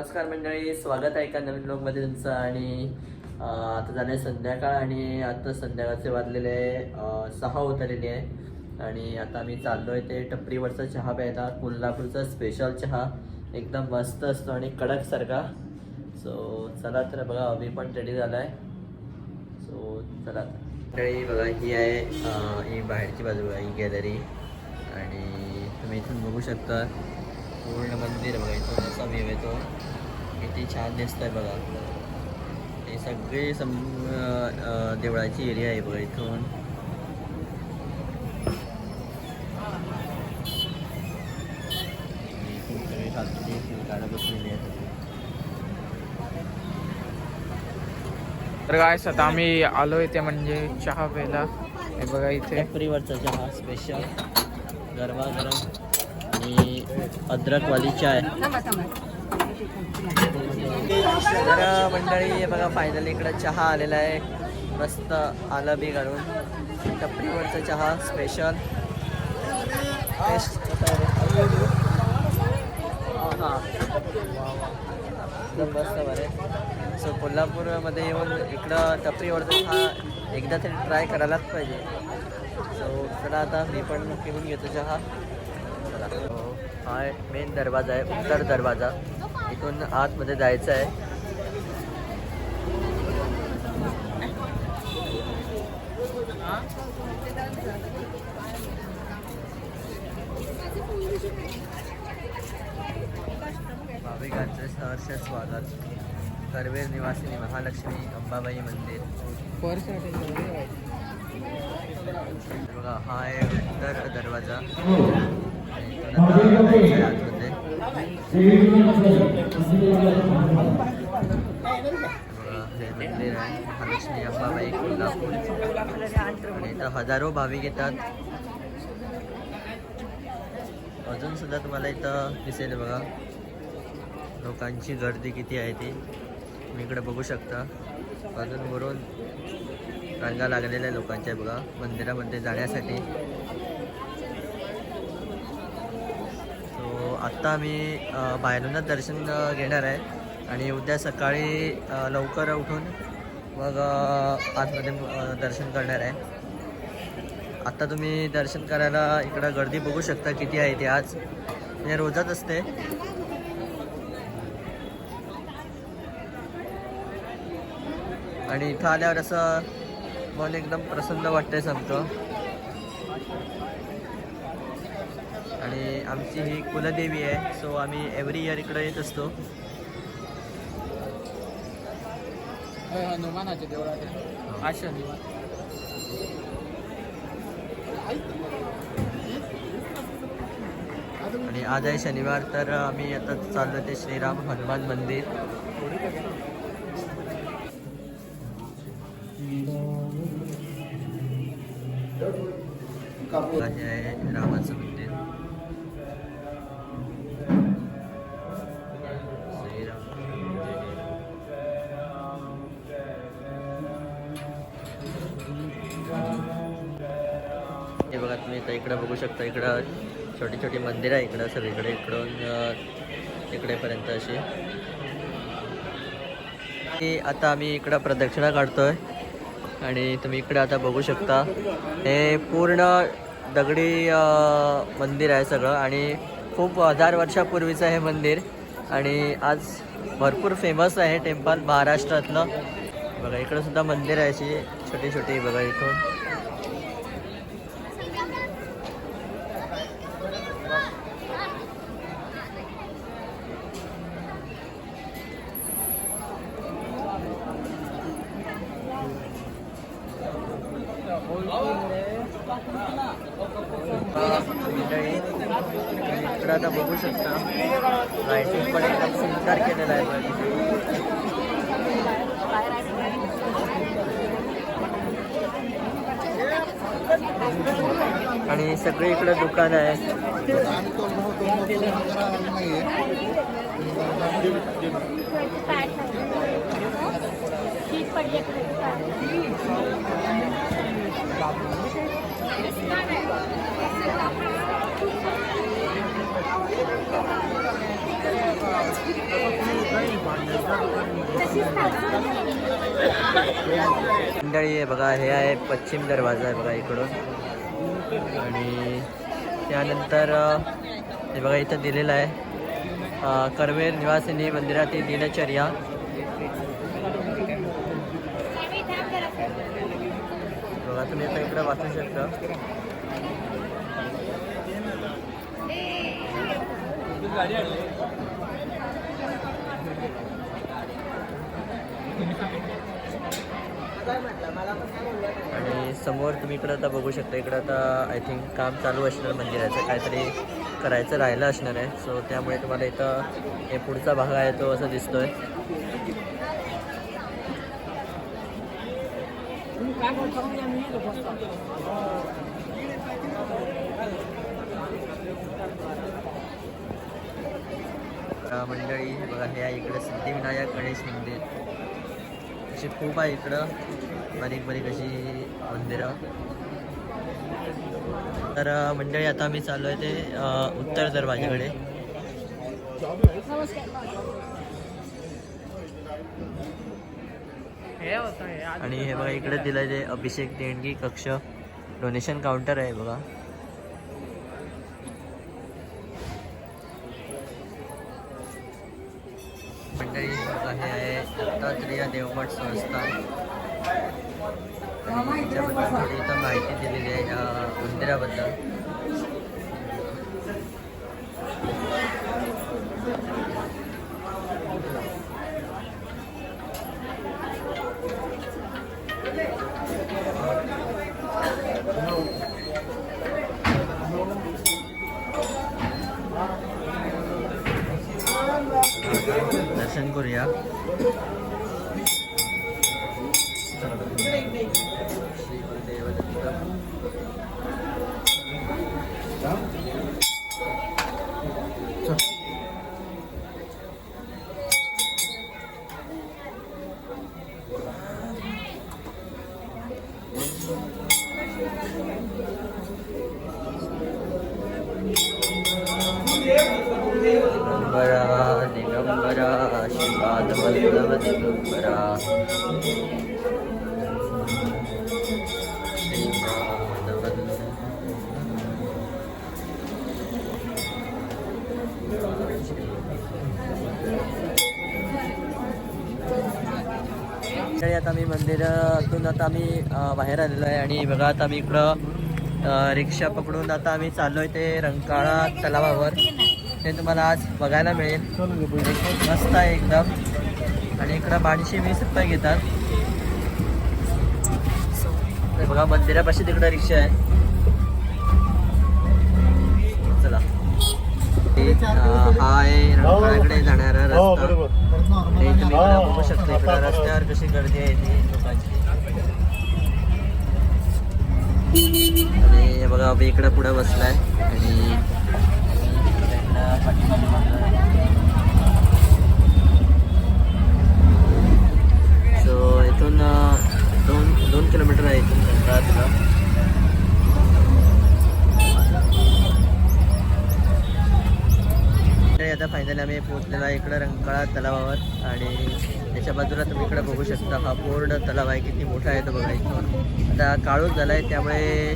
नमस्कार मंडळी स्वागत आहे एका नवीन ब्लॉगमध्ये तुमचं आणि आता झालं संध्याकाळ आणि आता संध्याकाळचे वाजलेले सहा उतरलेली आहे. आणि आता मी चाललो आहे ते टपरीवरचा चहा प्यायला कोल्हापूरचा स्पेशल चहा. एकदम मस्त असतो आणि कडकसारखा सो चला तर बघा अभि पण रेडी झाला आहे सो चला मंडळी बघा ही आहे ही बाहेरची बाजू आहे ही गॅलरी आणि तुम्ही इथून बघू शकता. पूर्ण मंदिर बघा इथून असा व्ह्यू येतो किती छान दिसतंय बघा. हे सगळे सम देवळाची एरिया आहे बघा इथून. सगळे बसलेली आहेत. तर काय आता आम्ही आलोय ते म्हणजे चहा प्यायला. हे बघा इथे. टपरीवरचा चहा स्पेशल गरबा गरम आणि अद्रकवाली चाय. तर मंडळी हे बघा फायनली इकडं चहा आलेला आहे. मस्त आलं बी घालून. टपरीवरचा चहा स्पेशल बेस्ट आहे हां. एकदम मस्त बरे सो कोल्हापूरमध्ये येऊन इकडं टपरीवरचा चहा एकदा तरी ट्राय करायलाच पाहिजे. सो चला आता मी पण पिऊन घेतो चहा. हा मेन दरवाजा आहे उत्तर दरवाजा. इथून आतमध्ये जायचं आहे. भाविकांचे सहर्ष स्वागत. करवेर निवासिनी महालक्ष्मी अंबाबाई मंदिर. बघा हा आहे उत्तर दरवाजा. महालक्ष्मी अंबाबाई कोल्हापूर आणि इथं हजारो भाविक येतात. अजून सुद्धा तुम्हाला इथं दिसेल बघा. लोकांची गर्दी किती आहे ती. तुम्ही इकडे बघू शकता. अजून वरून रांगा लागलेल्या आहे लोकांच्या बघा. मंदिरामध्ये जाण्यासाठी सो आत्ता आम्ही बाहेरूनच दर्शन घेणार आहे. आणि उद्या सकाळी लवकर उठून मग आतमध्ये दर्शन करणार आहे. आत्ता तुम्ही दर्शन करायला इकडं गर्दी बघू शकता किती आहे ती आज. म्हणजे रोजच असते. आणि इथं आल्यावर असं मन एकदम प्रसन्न वाटतंय समतं आणि आमची ही कुलदेवी आहे. सो आम्ही एव्हरी इयर इकडे येत असतो. हनुमानाच्या देवळात आज शनिवार आणि आज आहे शनिवार तर आम्ही आता चाललो ते श्रीराम हनुमान मंदिर. हे आहे रामाचं तुम्ही आता इकडं बघू शकता इकडं छोटी छोटी मंदिर आहे इकडं सगळीकडे इकडून इकडेपर्यंत अशी. की आता आम्ही इकडं प्रदक्षिणा काढतोय. आणि तुम्ही इकडे आता बघू शकता हे पूर्ण दगडी मंदिर आहे सगळं. आणि खूप हजार वर्षापूर्वीचं हे मंदिर. आणि आज भरपूर फेमस आहे टेम्पल महाराष्ट्रातलं. बघा इकडं सुद्धा मंदिर आहे अशी छोटी छोटी बघा इथून. इकडं आता बघू शकता. लाईटिंग पण एकदम सुंदर केलेलं आहे आणि सगळी इकडे दुकान आहे. मंडळी आहे बघा हे आहे पश्चिम दरवाजा आहे बघा इकडून. आणि त्यानंतर हे बघा इथं दिलेलं आहे अ, करवेर निवासिनी मंदिरातील दिनचर्या बघा तुम्ही आता इकडं वाचू शकता. आणि समोर तुम्ही इकडं आता बघू शकता इकडं आता आय थिंक काम चालू असणार मंदिराचं काहीतरी करायचं राहिलं असणार आहे. सो त्यामुळे तुम्हाला इथं हे पुढचा भाग आहे तो असं दिसतोय. मंडळी बघा हे इकडं सिद्धिविनायक गणेश मंदिर. असे खूप आहे इकडं. बारीक बारीक अशी मंदिरं. तर मंडळी आता आम्ही चालू आहे ते उत्तर दरवाजाकडे हे आणि हे बघा इकडे दिलं ते अभिषेक देणगी कक्ष. डोनेशन काउंटर आहे बघा. मंडळी बघा हे आहे दत्तात्रेय देवमठ संस्थान. आणि त्याच्याबद्दल थोडी इथं माहिती दिलेली आहे या मंदिराबद्दल. करूया मंदिरातून आता आम्ही बाहेर आलेलो आहे आणि बघा आता आम्ही इकडं रिक्षा पकडून आता आम्ही चाललोय ते रंकाळा तलावावर. ते तुम्हाला आज बघायला मिळेल. मस्त आहे एकदम. आणि इकडं बाणशे वीस रुपये घेतात. बघा मंदिरापाशी तिकडं रिक्षा आहे. चला. हा आहे रंकाळाकडे जाणारा रस्ता. हो, इकडं बघू शकता इकडं रस्त्यावर कशी गर्दी आहे ती लोकांची आणि बघा अभि इकडं पुढे बसलाय आणि. सो इथून दोन दोन किलोमीटर आहे इथून तलाव तर आता फायनली आम्ही पोहोचलेलो आहे इकडं रंगकाळा तलावावर. आणि त्याच्या बाजूला तुम्ही इकडं बघू शकता हा पूर्ण तलाव आहे. किती मोठा आहे तो बघा इथून आता काळूच झाला आहे त्यामुळे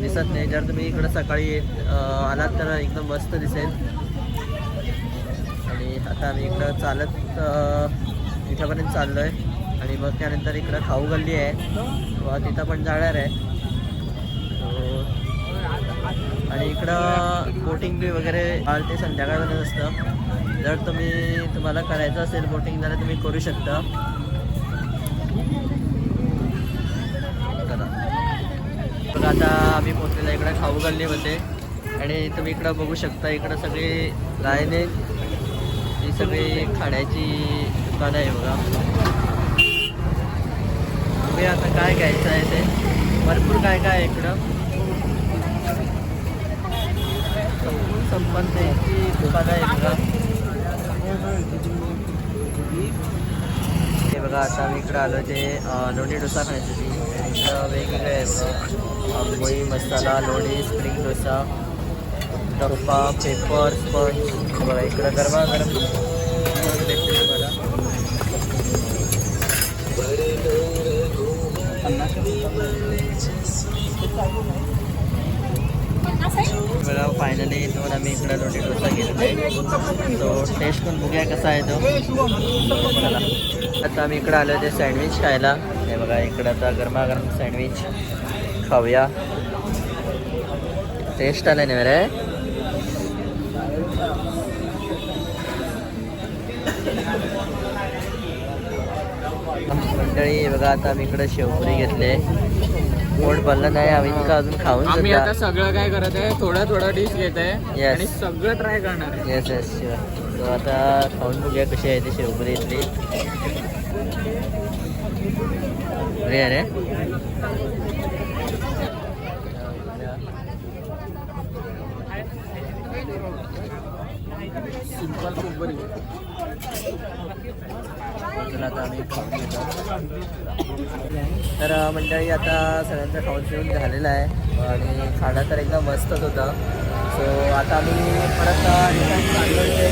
दिसत नाही. जर तुम्ही इकडं सकाळी आलात तर एकदम मस्त दिसेल. आणि आता आम्ही इकडं चालत तिथंपर्यंत इथंपर्यंत चाललो आहे आणि मग त्यानंतर इकडं खाऊ गल्ली आहे. व तिथं पण जाणार आहे. आणि इकडं बोटिंग बी वगैरे ते संध्याकाळपर्यंत असतं. जर तुम्ही तुम्हाला करायचं असेल बोटिंग तर तुम्ही करू शकता. बघा आता आम्ही पोचलेलो इकडं खाऊ गल्लीमध्ये. आणि तुम्ही इकडं बघू शकता इकडं सगळी लाईने ही सगळी खाण्याची दुकानं आहे बघा. तुम्ही आता काय घ्यायचं आहे ते. भरपूर काय काय आहे इकडं. संपूर्ण संपन्नची दुकानं आहे बघा हे बघा आता आम्ही इकडं आलो ते लोणी डोसा खाण्यासाठी आणि इकडं वेगवेगळे आहे बघा आंबोळी मसाला लोणी स्प्रिंग डोसा टप्पा पेपर स्पंज. बघा इकडं गरबा गरमागरम बघा बघा फायनली इथून आम्ही इकडे रोटी डोसा घेतला. तो टेस्ट पण बघूया कसा आहे तो. चला. आता आम्ही इकडे आलो ते सँडविच खायला. हे बघा इकडं आता गरमागरम सँडविच खाऊया. टेस्ट आलं नाही रे? मंडळी बघा आता आम्ही इकडं शेवपुरी घेतले पोट भरलं नाही आम्ही इतकं अजून खाऊन आम्ही आता सगळं काय करत आहे थोडं थोडं डिश घेत आहे. आणि सगळं ट्राय करणार आहे. येस येस तो आता खाऊन बघूया कशी आहे ती शेवपुरी इथली. बरी आहे रे? सिंपल खूप बरी आता आम्ही तर मंडळी आता सगळ्यांचं खाऊन पिऊन झालेलं आहे. आणि खाणं तर एकदम मस्तच होतं. सो आता आम्ही परत चाललो ते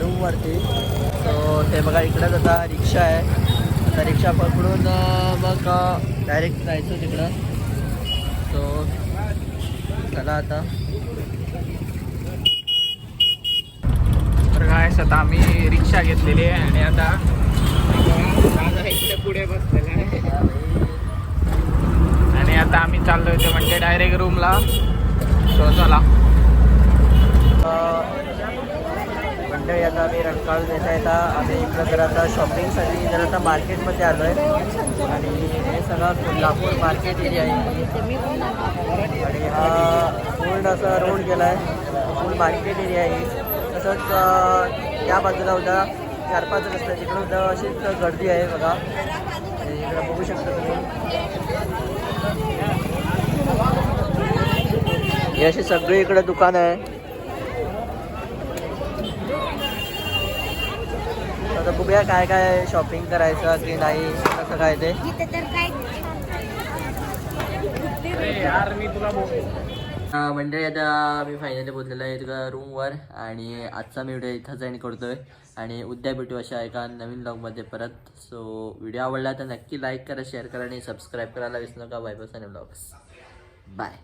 रूमवरती सो ते बघा इकडंच आता रिक्षा आहे. आता रिक्षा पकडून मग डायरेक्ट जायचं तिकडं. सो चला आता. तर काय आता आम्ही रिक्षा घेतलेली आहे आणि आता इकडे पुढे बसलेला आहे. आणि आता आम्ही चाललो ते म्हणजे डायरेक्ट रूमला सो चला. म्हणजे आता आम्ही रंकाळ देता येता आम्ही इकडं जर आता शॉपिंगसाठी जर आता मार्केटमध्ये आलो आहे आणि हे सगळं कोल्हापूर मार्केट एरिया आहे. आणि हा पूर्ण असा रोड गेला आहे फुल मार्केट एरिया आहे. तसंच त्या बाजूला होता चार पाच रस्ते तिकडं होतं अशीच गर्दी आहे बघा. इकडं बघू शकता तुम्ही. ही अशी सगळी इकडे दुकान आहे. आता बघूया काय काय शॉपिंग करायचं की नाही कसं काय ते. इथे तर काय? अरे यार मी तुला मंडळी आता मी फायनली बोललेलो आहे तुला रूमवर आणि आजचा मी व्हिडिओ इथंच एंड करतोय. आणि उद्या भेटू अशा एका नवीन ब्लॉगमध्ये परत. सो व्हिडिओ आवडला तर नक्की लाईक करा शेअर करा आणि सबस्क्राईब करायला विसरू नका. बाय आणि ब्लॉग्स बाय